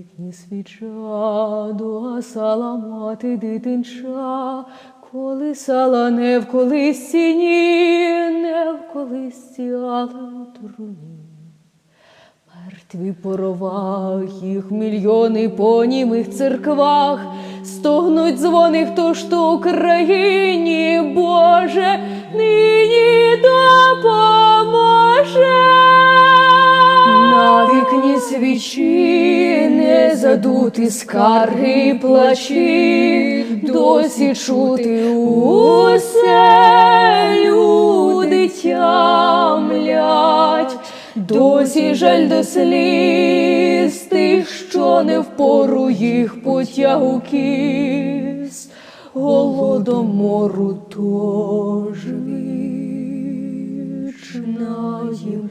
вікні свіча, догасала мати дитинча, колисала не в колисці, ні, не в колисці, але у труні. Мертві по ровах, їх мільйони по німих церквах, стогнуть дзвони, хто ж то Україні, Боже, нині допоможе. На вікні свічі не задути скарги й плачі, досі чути усе люди тямлять. Досі жаль до сліз тих, що не впору їх потягу кіз, голодомору тож вічна їм.